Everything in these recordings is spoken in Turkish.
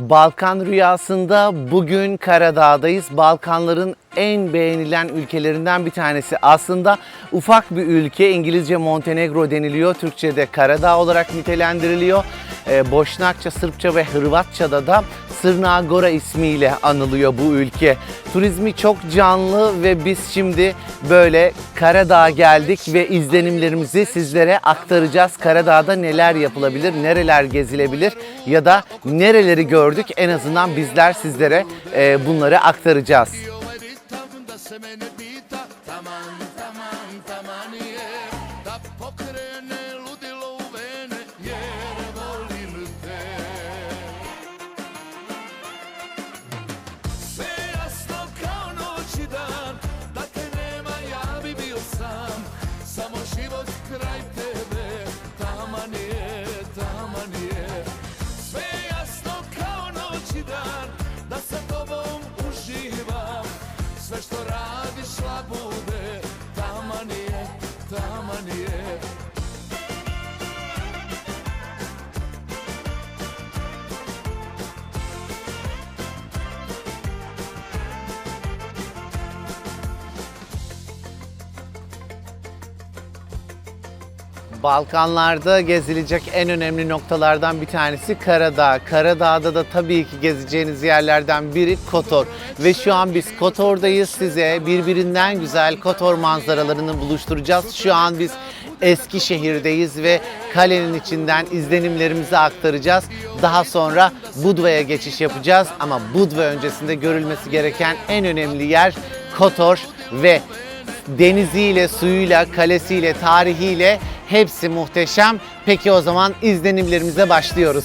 Balkan Rüyası'nda bugün Karadağ'dayız. Balkanların en beğenilen ülkelerinden bir tanesi. Aslında ufak bir ülke. İngilizce Montenegro deniliyor. Türkçe'de Karadağ olarak nitelendiriliyor. Ee, Boşnakça, Sırpça ve Hırvatça'da da Sırna Gora ismiyle anılıyor bu ülke. Turizmi çok canlı ve biz şimdi böyle Karadağ'a geldik ve izlenimlerimizi sizlere aktaracağız. Karadağ'da neler yapılabilir, nereler gezilebilir ya da nereleri gördük en azından bizler sizlere e, bunları aktaracağız. Balkanlarda gezilecek en önemli noktalardan bir tanesi Karadağ. Karadağ'da da tabii ki gezeceğiniz yerlerden biri Kotor. Ve şu an biz Kotor'dayız. Size birbirinden güzel Kotor manzaralarını buluşturacağız. Şu an biz Eskişehir'deyiz ve kalenin içinden izlenimlerimizi aktaracağız. Daha sonra Budva'ya geçiş yapacağız. Ama Budva öncesinde görülmesi gereken en önemli yer Kotor ve deniziyle, suyuyla, kalesiyle, tarihiyle hepsi muhteşem. Peki o zaman izlenimlerimize başlıyoruz.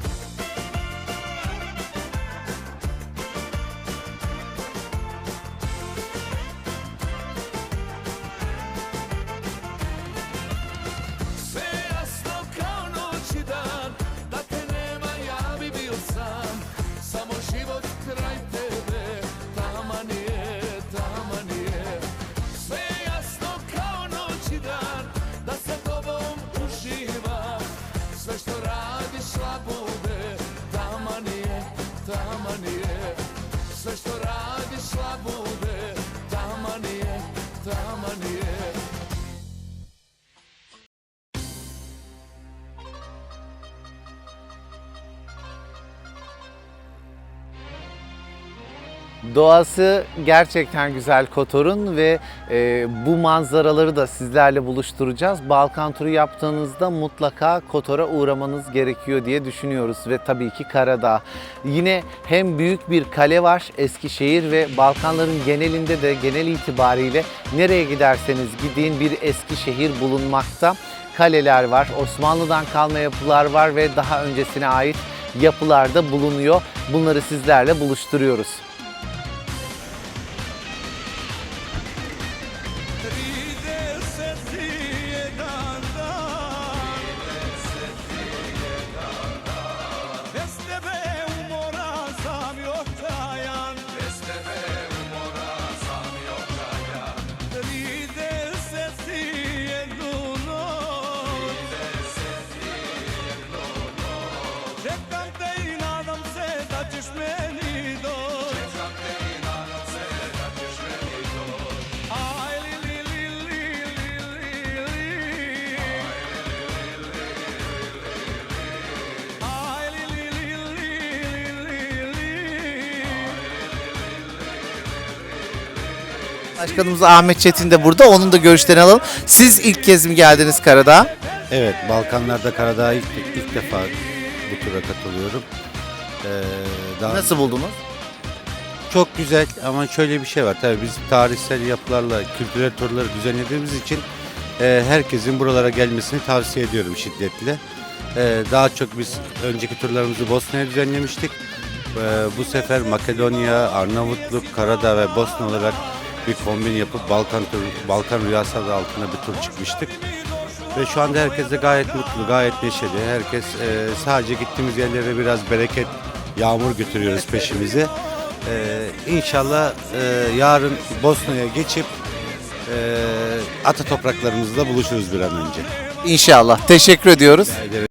Doğası gerçekten güzel Kotor'un ve e, bu manzaraları da sizlerle buluşturacağız. Balkan turu yaptığınızda mutlaka Kotor'a uğramanız gerekiyor diye düşünüyoruz ve tabii ki Karadağ. Yine hem büyük bir kale var Eskişehir ve Balkanların genelinde de genel itibariyle nereye giderseniz gidin bir Eskişehir bulunmakta. Kaleler var, Osmanlı'dan kalma yapılar var ve daha öncesine ait yapılar da bulunuyor. Bunları sizlerle buluşturuyoruz. Başkanımız Ahmet Çetin de burada. Onun da görüşlerini alalım. Siz ilk kez mi geldiniz Karadağ? Evet, Balkanlarda Karadağ'a ilk, ilk defa bu tura katılıyorum. Ee, daha Nasıl buldunuz? Çok güzel ama şöyle bir şey var. Tabii biz tarihsel yapılarla kültürel turları düzenlediğimiz için e, herkesin buralara gelmesini tavsiye ediyorum şiddetle. E, daha çok biz önceki turlarımızı Bosna'ya düzenlemiştik. E, bu sefer Makedonya, Arnavutluk, Karadağ ve Bosna olarak bir kombin yapıp Balkan tur, Balkan Rüyası adı altında bir tur çıkmıştık. Ve şu anda herkes de gayet mutlu, gayet neşeli. Herkes e, sadece gittiğimiz yerlere biraz bereket, yağmur götürüyoruz peşimize. E, inşallah e, yarın Bosna'ya geçip e, ata topraklarımızda buluşuruz bir an önce. İnşallah. Teşekkür ediyoruz.